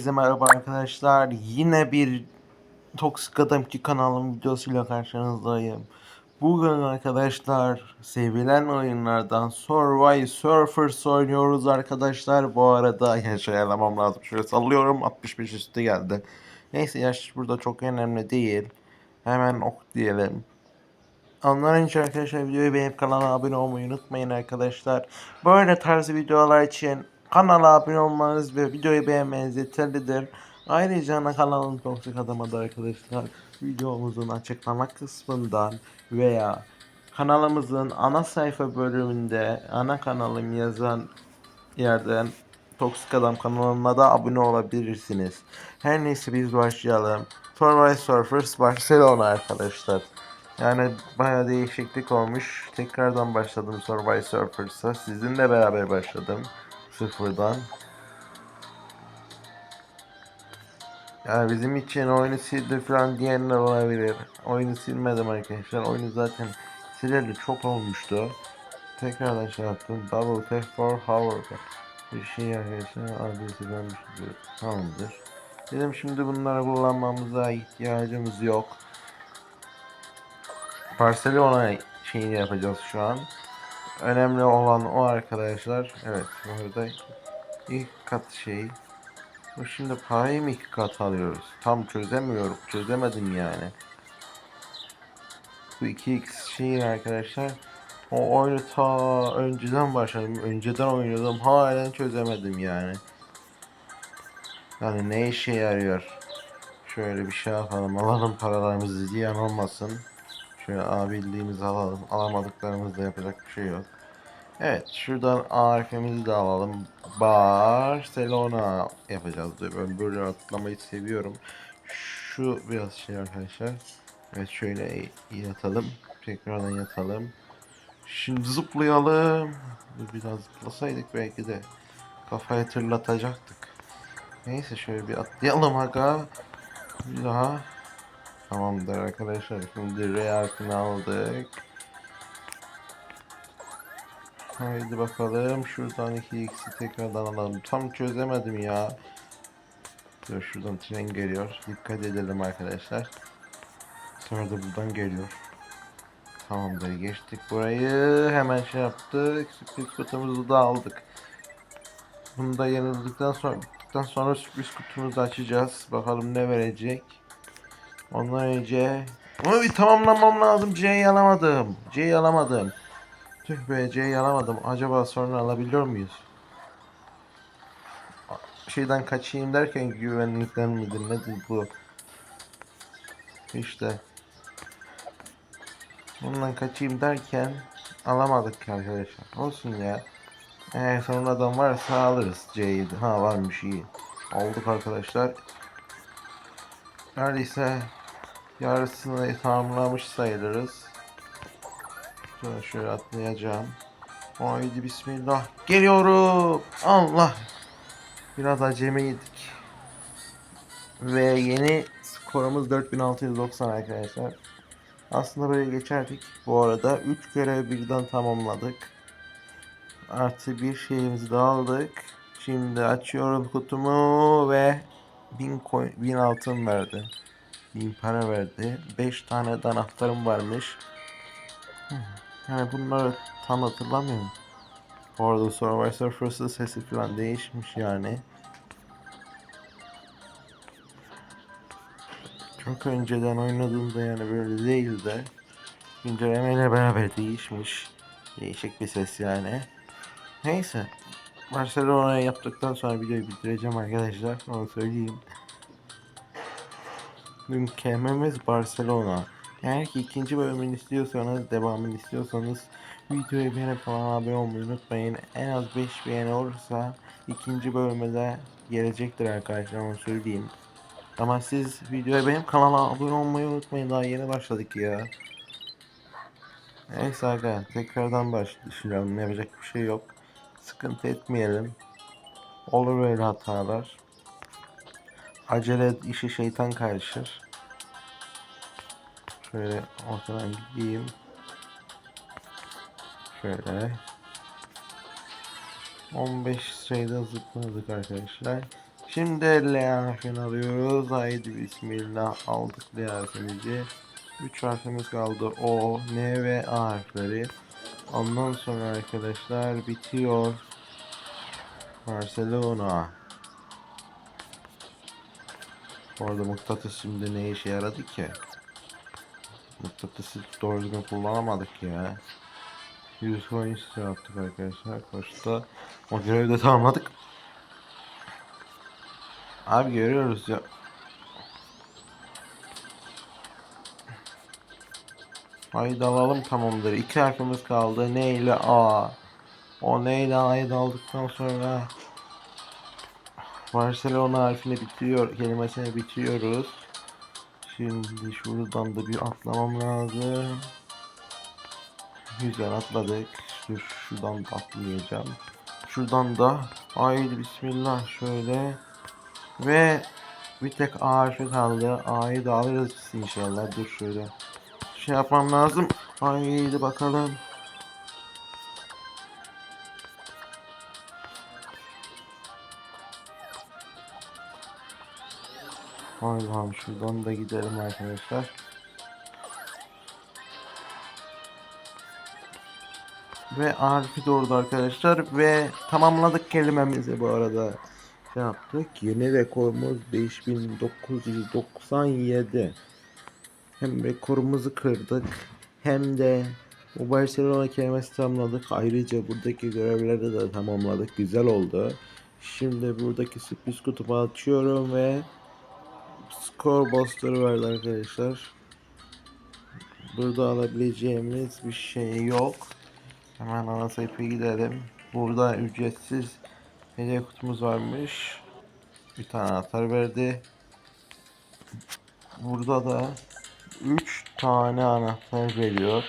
Herkese merhaba arkadaşlar. Yine bir Toksik Adam 2 kanalım videosuyla karşınızdayım. Bugün arkadaşlar sevilen oyunlardan Survive Surfers oynuyoruz arkadaşlar. Bu arada yaş ayarlamam lazım. Şöyle sallıyorum 65 üstü geldi. Neyse yaş burada çok önemli değil. Hemen ok diyelim. Ondan önce arkadaşlar videoyu beğenip kanala abone olmayı unutmayın arkadaşlar. Böyle tarz videolar için kanala abone olmanız ve videoyu beğenmeniz yeterlidir. Ayrıca ana kanalın Toksik Adam'a da arkadaşlar videomuzun açıklama kısmından veya kanalımızın ana sayfa bölümünde ana kanalım yazan yerden Toksik Adam kanalına da abone olabilirsiniz. Her neyse biz başlayalım. Survive Surfers Barcelona arkadaşlar. Yani bayağı değişiklik olmuş. Tekrardan başladım Survive Surfers'a. Sizinle beraber başladım. Sıfırdan. Yani bizim için oyunu sildi falan diyenler olabilir. Oyunu silmedim arkadaşlar. Oyunu zaten sileli çok olmuştu. Tekrardan şey yaptım. Double tap for hover. Bir şey arkadaşlar adresi vermiş gibi. Tamamdır. Dedim şimdi bunları kullanmamıza ihtiyacımız yok. Barcelona şeyini yapacağız şu an. Önemli olan o arkadaşlar. Evet bu arada ilk kat şey. Bu şimdi parayı mı iki kat alıyoruz? Tam çözemiyorum. Çözemedim yani. Bu 2x şeyin arkadaşlar. O oyunu ta önceden başladım. Önceden oynuyordum. Halen çözemedim yani. Yani ne işe yarıyor? Şöyle bir şey yapalım. Alalım paralarımızı ziyan olmasın. Şöyle alabildiğimizi alalım. Alamadıklarımızda yapacak bir şey yok. Evet şuradan A harfimizi de alalım. Barcelona yapacağız diyor. Ben böyle atlamayı seviyorum. Şu biraz şey arkadaşlar. Evet şöyle yatalım. Tekrardan yatalım. Şimdi zıplayalım. Biraz zıplasaydık belki de kafayı tırlatacaktık. Neyse şöyle bir atlayalım aga. Bir daha. Tamamdır arkadaşlar. Şimdi R harfini aldık. Haydi bakalım. Şuradan 2x'i tekrardan alalım. Tam çözemedim ya. Dur şuradan tren geliyor. Dikkat edelim arkadaşlar. Sonra da buradan geliyor. Tamamdır geçtik burayı. Hemen şey yaptık. Sürpriz kutumuzu da aldık. Bunu da yenildikten sonra bittikten sonra sürpriz kutumuzu açacağız. Bakalım ne verecek. Ondan önce onu bir tamamlamam lazım. C'yi alamadım. C'yi alamadım. Tüh be C'yi alamadım. Acaba sonra alabiliyor muyuz? Şeyden kaçayım derken güvenlikten midir nedir bu? İşte. Bundan kaçayım derken alamadık arkadaşlar. Olsun ya. Eğer sonradan varsa alırız C'yi. Ha varmış iyi. Aldık arkadaşlar. Neredeyse yarısını tamamlamış sayılırız. Şöyle şöyle atlayacağım. Haydi bismillah. Geliyorum. Allah. Biraz acemiydik. Ve yeni skorumuz 4690 arkadaşlar. Aslında böyle geçerdik. Bu arada 3 görev birden tamamladık. Artı bir şeyimizi de aldık. Şimdi açıyorum kutumu ve 1000 coin, 1000 altın verdi. 1000 para verdi. 5 tane de anahtarım varmış. Yani bunları tam hatırlamıyorum. Bu arada Survivor Surfers'ın sesi falan değişmiş yani. Çok önceden oynadığımda yani böyle değil de güncellemeyle beraber değişmiş. Değişik bir ses yani. Neyse. Barcelona'ya yaptıktan sonra videoyu bitireceğim arkadaşlar. Onu söyleyeyim. Mükemmemiz Barcelona. Eğer ki ikinci bölümünü istiyorsanız, devamını istiyorsanız videoyu beğenip kanala abone olmayı unutmayın. En az 5 beğeni olursa ikinci bölüme de gelecektir arkadaşlar onu söyleyeyim. Ama siz videoya benim kanala abone olmayı unutmayın daha yeni başladık ya. Neyse aga tekrardan başlayalım yapacak bir şey yok. Sıkıntı etmeyelim. Olur böyle hatalar. Acele işi şeytan karışır. Şöyle ortadan gideyim. Şöyle. 15 sayıda zıpladık arkadaşlar. Şimdi L harfini alıyoruz. Haydi bismillah aldık L harfimizi. 3 harfimiz kaldı. O, N ve A harfleri. Ondan sonra arkadaşlar bitiyor. Barcelona. Orada mıknatıs şimdi ne işe yaradı ki? Mıknatısı doğru düzgün kullanamadık ya. 100 coin yaptık arkadaşlar. Koşta o görevi de tamamladık. Abi görüyoruz ya. Haydi alalım tamamdır. İki harfimiz kaldı. Ne ile A. O ne ile A'yı da aldıktan sonra Barcelona harfini bitiriyor. Kelimesini bitiriyoruz. Şimdi şuradan da bir atlamam lazım. Güzel atladık. Dur şuradan da atlayacağım. Şuradan da haydi bismillah şöyle. Ve bir tek A harfi kaldı. A'yı da alırız inşallah. Dur şöyle. Şey yapmam lazım. Haydi bakalım. Allah'ım şuradan da gidelim arkadaşlar. Ve harfi doğru arkadaşlar ve tamamladık kelimemizi bu arada. Şey yaptık. Yeni rekorumuz 5997. Hem rekorumuzu kırdık hem de bu Barcelona kelimesi tamamladık. Ayrıca buradaki görevleri de tamamladık. Güzel oldu. Şimdi buradaki sürpriz kutubu açıyorum ve skor booster'ı verdi arkadaşlar. Burada alabileceğimiz bir şey yok. Hemen ana sayfaya gidelim. Burada ücretsiz hediye kutumuz varmış. Bir tane anahtar verdi. Burada da 3 tane anahtar veriyor.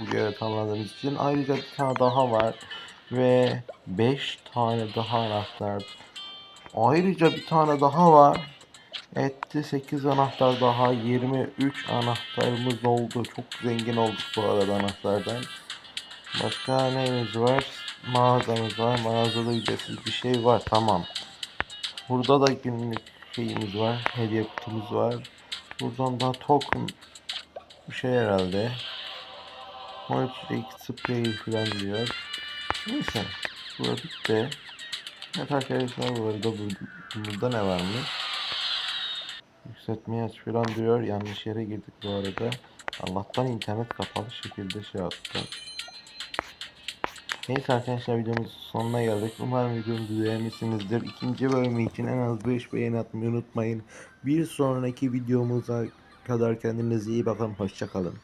Bu görevi tamamladığımız için. Ayrıca bir tane daha var. Ve 5 tane daha anahtar. Ayrıca bir tane daha var. Etti 8 anahtar daha 23 anahtarımız oldu. Çok zengin olduk bu arada anahtardan. Başka neyimiz var? Mağazamız var. Mağazada ücretsiz bir şey var. Tamam. Burada da günlük şeyimiz var. Hediye kutumuz var. Buradan da token bir şey herhalde. Multilik spray falan diyor. Neyse. Burada bitti. Evet arkadaşlar bu arada bu- burada ne varmış? Yükseltmeyi aç falan diyor. Yanlış yere girdik bu arada. Allah'tan internet kapalı şekilde şey yaptı. Neyse arkadaşlar videomuzun sonuna geldik. Umarım videomuzu beğenmişsinizdir. İkinci bölümü için en az 5 beğeni atmayı unutmayın. Bir sonraki videomuza kadar kendinize iyi bakın. Hoşçakalın.